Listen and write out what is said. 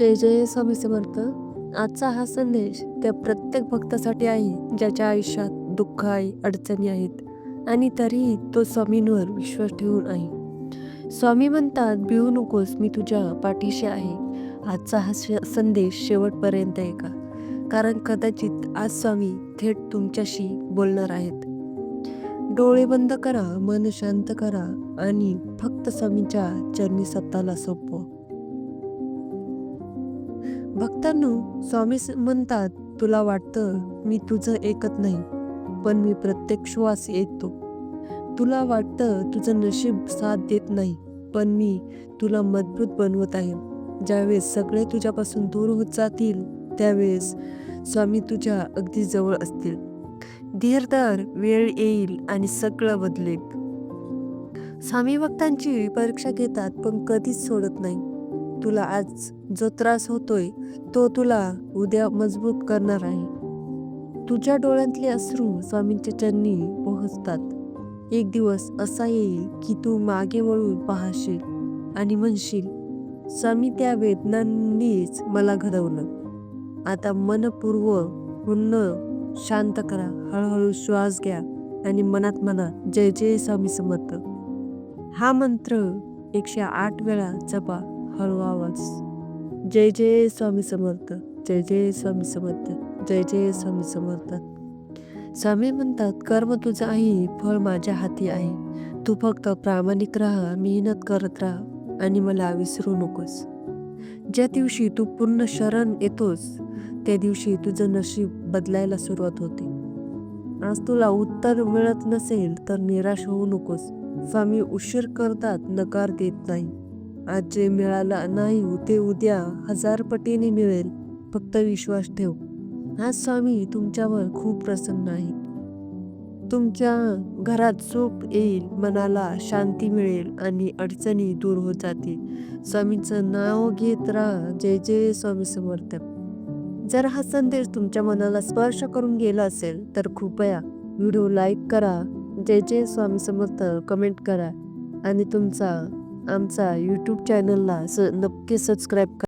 जय जय स्वामी समर्थ. आजचा हा संदेश त्या प्रत्येक भक्तासाठी आहे ज्याच्या आयुष्यात दुःख आहे अडचणी आहेत आणि तरीही तो स्वामींवर विश्वास ठेवून आहे. स्वामी म्हणतात भिवू नकोस मी तुझ्या पाठीशी आहे. आजचा हा संदेश शेवटपर्यंत ऐका. कारण कदाचित आज स्वामी थेट तुमच्याशी बोलणार आहेत. डोळे बंद करा मन शांत करा आणि फक्त स्वामीच्या चरणी स्वतःला सोपवा. भक्तांनो स्वामी म्हणतात तुला वाटतं मी तुझं ऐकत नाही पण मी प्रत्येक श्वास ऐकतो तुला वाटतं तुझं नशीब साथ देत नाही पण मी तुला मजबूत बनवत आहे. ज्यावेळेस सगळे तुझ्यापासून दूर होत जातील त्यावेळेस स्वामी तुझ्या अगदी जवळ असतील. धीरदार वेळ येईल आणि सगळं बदलेल. स्वामी भक्तांची परीक्षा घेतात पण कधीच सोडत नाही. तुला आज जो त्रास होतोय तो तुला उद्या मजबूत करणार आहे. तुझ्या डोळ्यातले अश्रू स्वामींच्या चरणी पोहोचतात. एक दिवस असा येईल की तू मागे वळून पाहशील आणि म्हणशील स्वामी त्या वेदनांनीच मला घडवलं. आता मनपूर्व पुन्हा शांत करा हळूहळू श्वास घ्या आणि मनात म्हणा जय जय स्वामी समर्थ. हा मंत्र एकशे आठ वेळा जपा. हळू आवाज जय जय स्वामी समर्थ. जय जय स्वामी समर्थ. जय जय स्वामी समर्थ. स्वामी म्हणतात कर्म तुझं आहे फळ माझ्या हाती आहे. तू फक्त प्रामाणिक राहा मेहनत करत राहा आणि मला विसरू नकोस. ज्या दिवशी तू पूर्ण शरण येतोस त्या दिवशी तुझं नशीब बदलायला सुरुवात होते. आज तुला उत्तर मिळत नसेल तर निराश होऊ नकोस. स्वामी उशीर करतात नकार देत नाही. आज जे मिळालं नाही ते उद्या हजार पटीने मिळेल. फक्त विश्वास ठेव. आज स्वामी तुमच्यावर खूप प्रसन्न आहे तुमच्या घरात सुख येईल मनाला शांती मिळेल आणि अडचणी दूर होत जातील. स्वामीचं नाव घेत राहा. जय जय स्वामी समर्थ. जर हा संदेश तुमच्या मनाला स्पर्श करून गेला असेल तर कृपया व्हिडिओ लाईक करा. जय जय स्वामी समर्थ. कमेंट करा. आणि तुमचा आमचा यूट्यूब चॅनलला स नक्की सबस्क्राईब करा.